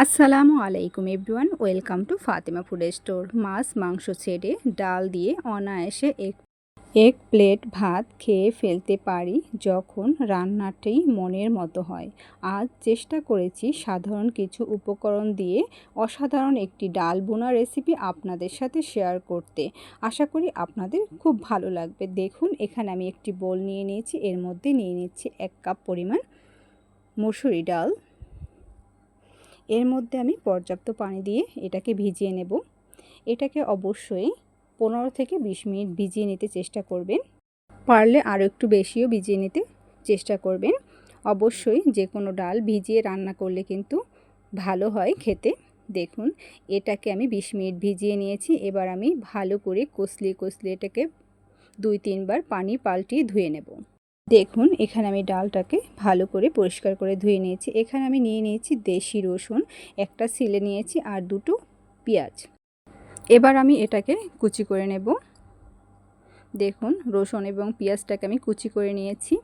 আসসালামু আলাইকুম everyone, welcome to Fatema food store. মাছ, মাংস ছেড়ে ডাল দিয়ে অনায়াসে এক এক প্লেট ভাত খেয়ে ফেলতে পারি যখন রান্নাটি মনের মতো হয়। আজ চেষ্টা করেছি সাধারণ কিছু উপকরণ দিয়ে অসাধারণ একটি ডাল বোনা রেসিপি আপনাদের সাথে শেয়ার করতে। আশা করি আপনাদের খুব ভালো লাগবে। দেখুন, এখানে আমি একটি বোল নিয়ে নিয়েছি। এর মধ্যে নিয়ে নিচ্ছি এক কাপ পরিমাণ মুসুরি ডাল। এর মধ্যে আমি পর্যাপ্ত পানি দিয়ে এটাকে ভিজিয়ে নেব। এটাকে অবশ্যই পনেরো থেকে বিশ মিনিট ভিজিয়ে নিতে চেষ্টা করবেন। পারলে আরও একটু বেশিও ভিজিয়ে নিতে চেষ্টা করবেন। অবশ্যই যে কোনো ডাল ভিজিয়ে রান্না করলে কিন্তু ভালো হয় খেতে। দেখুন, এটাকে আমি বিশ মিনিট ভিজিয়ে নিয়েছি। এবার আমি ভালো করে কষলিয়ে কষলিয়ে এটাকে দুই তিনবার পানি পাল্টিয়ে ধুয়ে নেব। দেখুন, এখানে আমি ডালটাকে ভালো করে পরিষ্কার করে ধুয়ে নিয়েছি। এখানে আমি নিয়ে নিয়েছি দেশি রসুন, একটা সিলে নিয়েছি আর দুটো পেঁয়াজ। এবার আমি এটাকে কুচি করে নেব। দেখুন, রসুন এবং পেঁয়াজটাকে আমি কুচি করে নিয়েছি।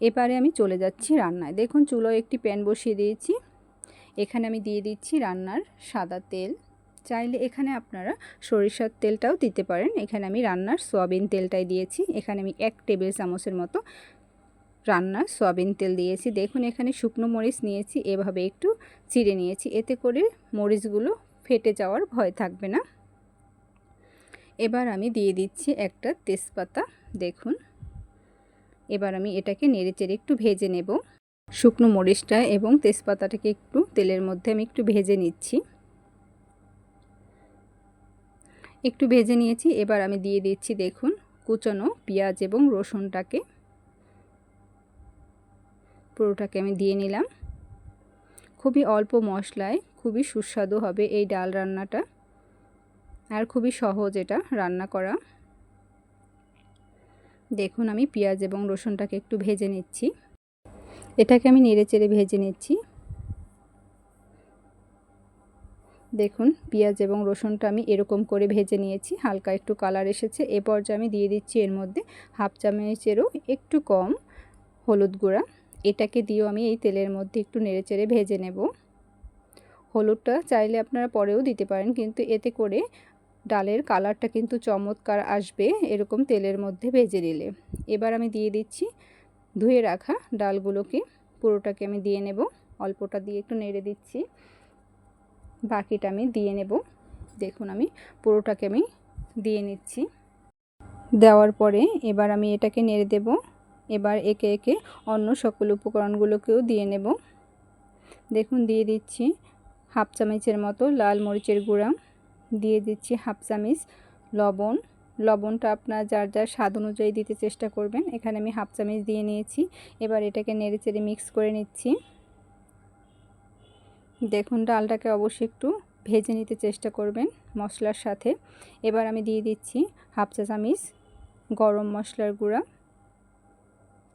এবারে আমি চলে যাচ্ছি রান্নায়। দেখুন, চুলোয় একটি প্যান বসিয়ে দিয়েছি। এখানে আমি দিয়ে দিচ্ছি রান্নার সাদা তেল। চাইলে এখানে আপনারা সরিষার তেলটাও দিতে পারেন। এখানে আমি রান্নার সয়াবিন তেলটাই দিয়েছি। এখানে আমি এক টেবিল চামচের মতো রান্নার সয়াবিন তেল দিয়েছি। দেখুন, এখানে শুকনো মরিচ নিয়েছি, এভাবে একটু চিড়ে নিয়েছি। এতে করে মরিচগুলো ফেটে যাওয়ার ভয় থাকবে না। এবার আমি দিয়ে দিচ্ছি একটা তেজপাতা, দেখুন। এবার আমি এটাকে নেড়ে চেড়ে একটু ভেজে নেব। শুকনো মরিচটা এবং তেজপাতাটাকে একটু তেলের মধ্যে আমি একটু ভেজে নিচ্ছি। একটু ভেজে নিয়েছি, এবার আমি দিয়ে দিচ্ছি, দেখুন, কুচানো পেঁয়াজ এবং রসুনটাকে। পুরোটাকে আমি দিয়ে নিলাম। খুবই অল্প মশলায় খুবই সুস্বাদু হবে এই ডাল রান্নাটা। আর খুবই সহজ এটা রান্না করা। দেখুন আমি পেঁয়াজ এবং রসুনটাকে একটু ভেজে নিচ্ছি। এটাকে আমি নেড়ে চেড়ে ভেজে নিচ্ছি। দেখুন পেঁয়াজ এবং রসুনটা আমি এরকম করে ভেজে নিয়েছি, হালকা একটু কালার এসেছে। এ পর্যায়ে আমি দিয়ে দিচ্ছি এর মধ্যে হাফ চামচেরও একটু কম হলুদ গুঁড়া। এটাকে দিয়েও আমি এই তেলের মধ্যে একটু নেড়েচেড়ে ভেজে নেব। হলুদটা চাইলে আপনারা পরেও দিতে পারেন, কিন্তু এতে করে ডালের কালারটা কিন্তু চমৎকার আসবে এরকম তেলের মধ্যে ভেজে নিলে। এবার আমি দিয়ে দিচ্ছি, ধুয়ে রাখা ডালগুলোকে, পুরোটাকে আমি দিয়ে নেব। অল্পটা দিয়ে একটু নেড়ে দিচ্ছি। বাকিটা আমি দিয়ে নেব। দেখুন আমি পুরোটাকে আমি দিয়ে নিচ্ছি। দেওয়ার পরে এবার আমি এটাকে নেড়ে দেব। এবার একে একে অন্য সকল উপকরণগুলোকেও দিয়ে নেব। দেখুন, দিয়ে দিচ্ছি হাফ চামচের মতো লাল মরিচের গুঁড়া, দিয়ে দিচ্ছি হাফ চামচ লবণ। লবণটা আপনার যার যার স্বাদ অনুযায়ী দিতে চেষ্টা করবেন। এখানে আমি হাফ চামচ দিয়ে নিয়েছি। এবার এটাকে নেড়ে চেড়ে মিক্স করে নিচ্ছি। দেখুন, ডালটাকে অবশ্যই একটু ভেজে নিতে চেষ্টা করবেন মশলার সাথে। এবার আমি দিয়ে দিচ্ছি হাফ চা চামিচ গরম মশলার গুঁড়া।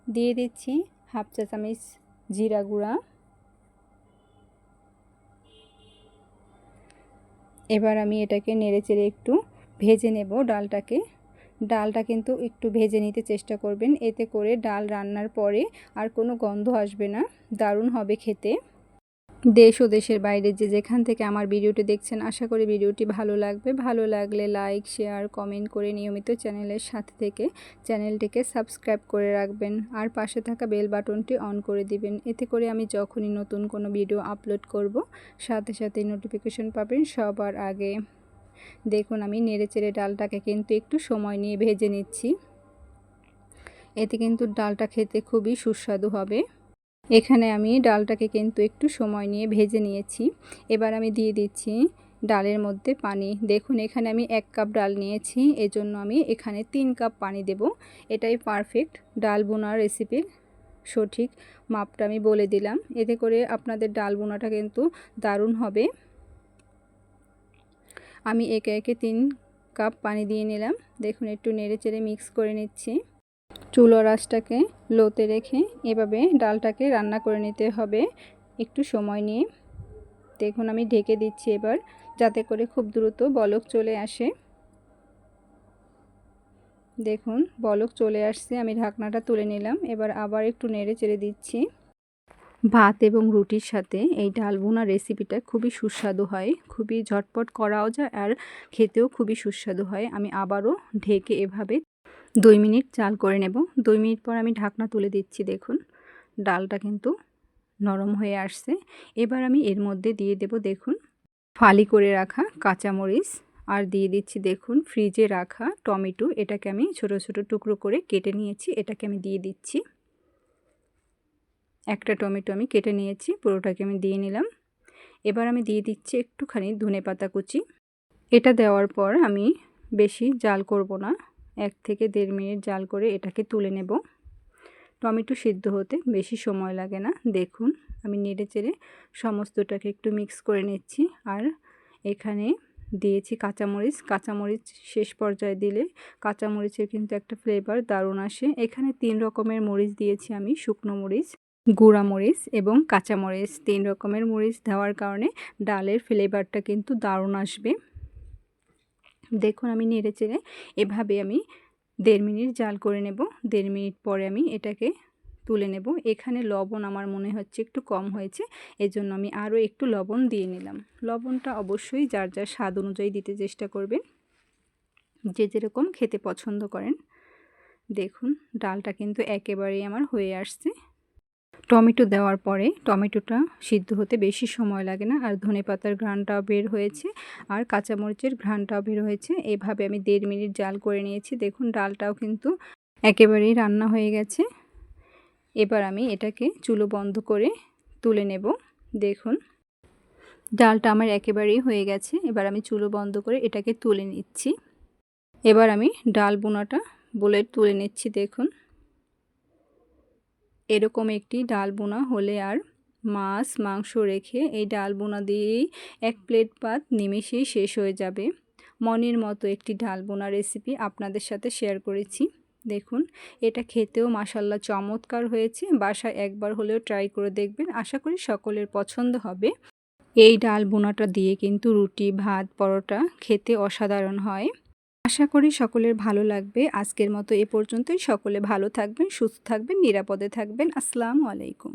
দিয়ে দিচ্ছি হাফ চা চামচ জিরা গুঁড়া। এবার আমি এটাকে নেড়ে চেড়ে একটু ভেজে নেব ডালটাকে। ডালটা কিন্তু একটু ভেজে নিতে চেষ্টা করবেন, এতে করে ডাল রান্নার পরে আর কোনো গন্ধ আসবে না, দারুণ হবে খেতে। দেশ ও দেশের বাইরে যে যেখান থেকে আমার ভিডিওটি দেখছেন, আশা করি ভিডিওটি ভালো লাগবে। ভালো লাগলে লাইক শেয়ার কমেন্ট করে নিয়মিত চ্যানেলের সাথে থেকে চ্যানেলটিকে সাবস্ক্রাইব করে রাখবেন আর পাশে থাকা বেল বাটনটি অন করে দিবেন। এতে করে আমি যখনই নতুন কোনো ভিডিও আপলোড করব, সাথে সাথে নোটিফিকেশন পাবেন সবার আগে। দেখুন, আমি নেড়ে চেড়ে ডালটাকে কিন্তু একটু সময় নিয়ে ভেজে নিচ্ছি। এতে কিন্তু ডালটা খেতে খুবই সুস্বাদু হবে। এখানে আমি ডালটাকে কিন্তু একটু সময় নিয়ে ভেজে নিয়েছি। এবার আমি দিয়ে দিচ্ছি ডালের মধ্যে পানি। দেখুন, এখানে আমি এক কাপ ডাল নিয়েছি। এজন্য আমি এখানে তিন কাপ পানি দেব। এটাই পারফেক্ট ডাল বোনার রেসিপির সঠিক মাপটা আমি বলে দিলাম। এতে করে আপনাদের ডাল বোনাটা কিন্তু দারুণ হবে। আমি একে একে তিন কাপ পানি দিয়ে নিলাম। দেখুন, একটু নেড়ে চেড়ে মিক্স করে নিচ্ছি। চুলো রাসটাকে লোতে রেখে এভাবে ডালটাকে রান্না করে নিতে হবে একটু সময় নিয়ে। দেখুন, আমি ঢেকে দিচ্ছি এবার যাতে করে খুব দ্রুত বলক চলে আসে। দেখুন, বলক চলে আসছে, আমি ঢাকনাটা তুলে নিলাম, এবার আবার একটু নেড়ে চেড়ে দিচ্ছি। ভাত এবং রুটির সাথে এই ডাল বোনা রেসিপিটা খুবই সুস্বাদু হয়, খুবই ঝটপট করাও যায় আর খেতেও খুবই সুস্বাদু হয়। আমি আবারও ঢেকে এভাবে দুই মিনিট চাল করে নেব। দুই মিনিট পর আমি ঢাকনা তুলে দিচ্ছি, দেখুন। ডালটা কিন্তু নরম হয়ে আসছে। এবার আমি এর মধ্যে দিয়ে দেব, দেখুন, ফালি করে রাখা কাঁচামরিচ। আর দিয়ে দিচ্ছি, দেখুন, ফ্রিজে রাখা টমেটো। এটাকে আমি ছোট ছোট টুকরো করে কেটে নিয়েছি। এটাকে আমি দিয়ে দিচ্ছি। একটা টমেটো আমি কেটে নিয়েছি, পুরোটাকে আমি দিয়ে নিলাম। এবার আমি দিয়ে দিচ্ছি একটুখানি ধনে পাতা কুচি। এটা দেওয়ার পর আমি বেশি জাল করব না। এক থেকে দেড় মিনিট জাল করে এটাকে তুলে নেব। টমেটো সিদ্ধ হতে বেশি সময় লাগে না। দেখুন, আমি নেড়ে চেড়ে সমস্তটাকে একটু মিক্স করে নিচ্ছি। আর এখানে দিয়েছি কাঁচামরিচ। কাঁচামরিচ শেষ পর্যায়ে দিলে কাঁচামরিচের কিন্তু একটা ফ্লেভার দারুণ আসে। এখানে তিন রকমের মরিচ দিয়েছি আমি, শুকনো মরিচ, গুঁড়া মরিচ এবং কাঁচামরিচ। তিন রকমের মরিচ দেওয়ার কারণে ডালের ফ্লেভারটা কিন্তু দারুণ আসবে। দেখুন আমি নেড়ে চেড়ে এভাবে আমি দেড় মিনিট জাল করে নেব। দেড় মিনিট পরে আমি এটাকে তুলে নেব। এখানে লবণ আমার মনে হচ্ছে একটু কম হয়েছে, এজন্য আমি আরও একটু লবণ দিয়ে নিলাম। লবণটা অবশ্যই যার যার স্বাদ অনুযায়ী দিতে চেষ্টা করবেন। যে যেরকম খেতে পছন্দ করেন। দেখুন, ডালটা কিন্তু একেবারেই আমার হয়ে আসছে। টমেটো দেওয়ার পরে টমেটোটা সিদ্ধ হতে বেশি সময় লাগে না, আর ধনে পাতার ঘ্রানটাও বের হয়েছে, আর কাঁচামরিচের ঘ্রানটাও বের হয়েছে। এভাবে আমি দেড় মিনিট জাল করে নিয়েছি। দেখুন, ডালটাও কিন্তু একেবারেই রান্না হয়ে গেছে। এবার আমি এটাকে চুলো বন্ধ করে তুলে নেব। দেখুন, ডালটা আমার একেবারেই হয়ে গেছে। এবার আমি চুলো বন্ধ করে এটাকে তুলে নিচ্ছি। এবার আমি ডাল বোনাটা বলে তুলে নিচ্ছি, দেখুন। এরকম একটি ডাল বোনা হলে আর মাছ, মাংস রেখে এই ডাল বোনা দিয়েই এক প্লেট ভাত নিমেষেই শেষ হয়ে যাবে। মনের মতো একটি ডাল বোনা রেসিপি আপনাদের সাথে শেয়ার করেছি। দেখুন, এটা খেতেও মাসাল্লা চমৎকার হয়েছে। বাসায় একবার হলেও ট্রাই করে দেখবেন। আশা করি সকলের পছন্দ হবে। এই ডাল বোনাটা দিয়ে কিন্তু রুটি, ভাত, পরোটা খেতে অসাধারণ হয়। আশা করি সকলের ভালো লাগবে। আজকের মতো এ পর্যন্তই। সকলে ভালো থাকবেন, সুস্থ থাকবেন, নিরাপদে থাকবেন। আসসালামু আলাইকুম।